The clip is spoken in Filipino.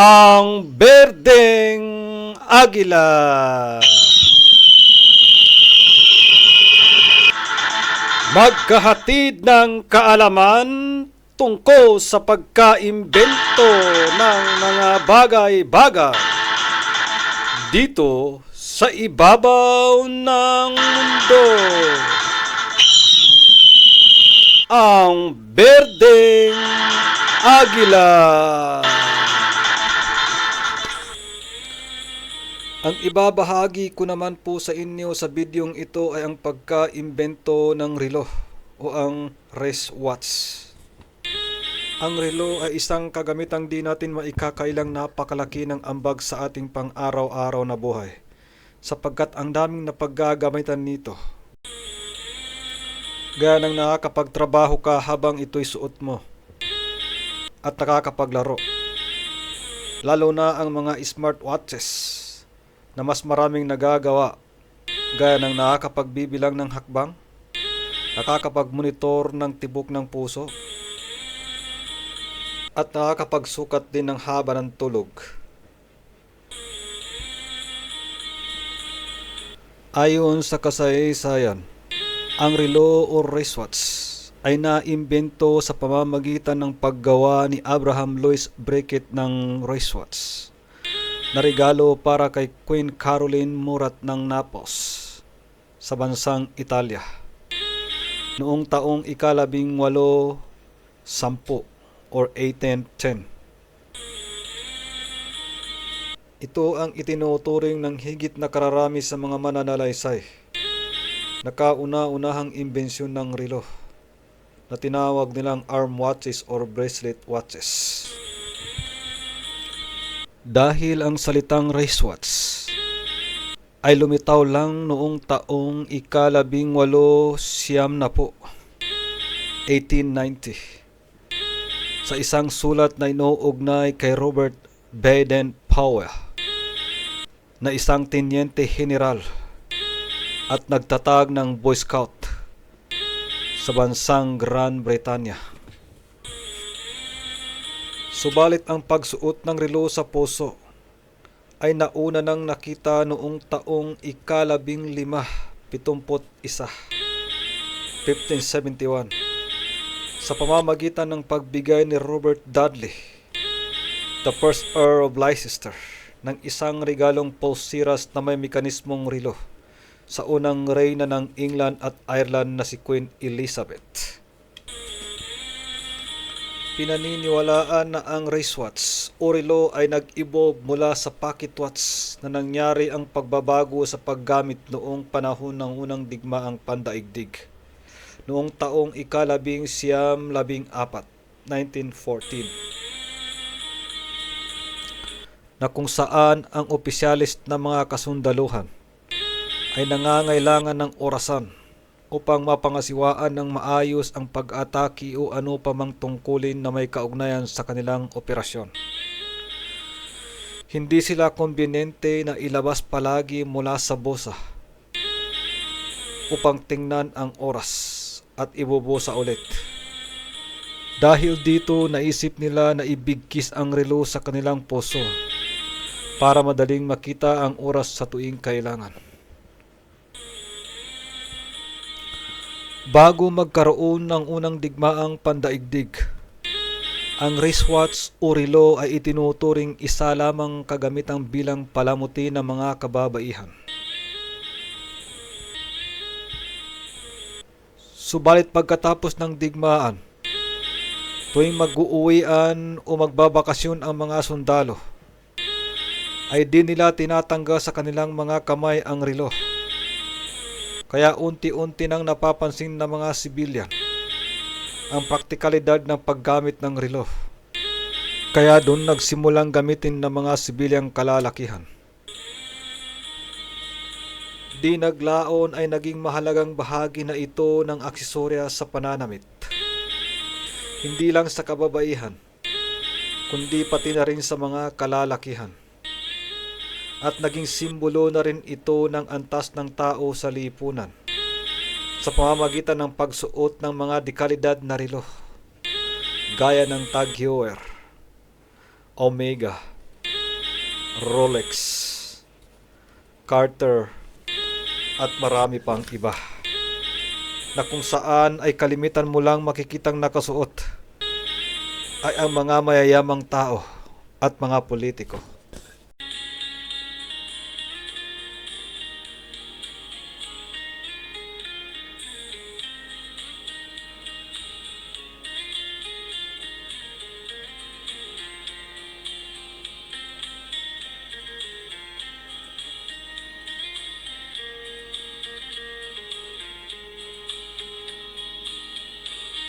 ang berdeng agila. Magkahatid ng kaalaman tungkol sa pagkaimbento ng mga bagay-bagay dito sa ibabaw ng mundo. Ang berdeng agila. Ang ibabahagi ko naman po sa inyo sa bidyong ito ay ang pagkaimbento ng relo o ang wristwatch. Ang relo ay isang kagamitang di natin maikakailang napakalaki ng ambag sa ating pang-araw-araw na buhay sapagkat ang daming napaggagamitan nito. Gaya ng nakakapagtrabaho ka habang ito'y suot mo at nakakapaglaro. Lalo na ang mga smartwatches na mas maraming nagagawa gaya ng nakakapagbibilang ng hakbang, nakakapagmonitor ng tibok ng puso, at nakakapagsukat din ng haba ng tulog. Ayon sa kasaysayan, ang relo o wristwatch ay naimbento sa pamamagitan ng paggawa ni Abraham Louis Brackett ng wristwatch na regalo para kay Queen Caroline Murat ng Naples sa bansang Italia noong taong ikalabing walo sampu or 1810. Ito ang itinuturing ng higit na kararami sa mga mananalaysay na kauna-unahang imbensyon ng relo na tinawag nilang arm watches or bracelet watches. Dahil ang salitang wristwatch ay lumitaw lang noong taong ikalabing walo siyam na po, 1890, sa isang sulat na inuugnay kay Robert Baden Powell na isang tenyente general at nagtatag ng Boy Scout sa bansang Gran Bretanya. Subalit ang pagsuot ng relo sa puso ay nauna nang nakita noong taong ikalabing lima, pitumput isa, 1571, sa pamamagitan ng pagbigay ni Robert Dudley, the first Earl of Leicester, ng isang regalong pulsiras na may mekanismong relo sa unang reyna ng England at Ireland na si Queen Elizabeth. Pinaniniwalaan na ang wristwatch o relo ay nag-evolve mula sa pocket watch na nangyari ang pagbabago sa paggamit noong panahon ng unang digmaang pandaigdig. Noong taong ikalabing siyam labing apat, 1914 na kung saan ang opisyalis na mga kasundaluhan ay nangangailangan ng orasan upang mapangasiwaan ng maayos ang pag-atake o ano pa mang tungkulin na may kaugnayan sa kanilang operasyon. Hindi sila konbinente na ilabas palagi mula sa bosa upang tingnan ang oras at ibubusa ulit. Dahil dito naisip nila na ibigkis ang relo sa kanilang puso para madaling makita ang oras sa tuwing kailangan. Bago magkaroon ng unang digmaang pandaigdig, ang wristwatch o relo ay itinuturing isa lamang kagamitang bilang palamuti ng mga kababaihan. Subalit pagkatapos ng digmaan, tuwing mag-uuwian o magbabakasyon ang mga sundalo, ay di nila tinatanggal sa kanilang mga kamay ang relo. Kaya unti-unti nang napapansin ng mga sibilyan ang praktikalidad ng paggamit ng relo. Kaya doon nagsimulang gamitin ng mga sibilyang kalalakihan. Di naglaon ay naging mahalagang bahagi na ito ng aksesorya sa pananamit. Hindi lang sa kababaihan, kundi pati na rin sa mga kalalakihan at naging simbolo na rin ito ng antas ng tao sa lipunan sa pamamagitan ng pagsuot ng mga dekalidad na rilo gaya ng Tag Heuer, Omega, Rolex, Carter at marami pang iba na kung saan ay kalimitan mo lang makikitang nakasuot ay ang mga mayayamang tao at mga politiko.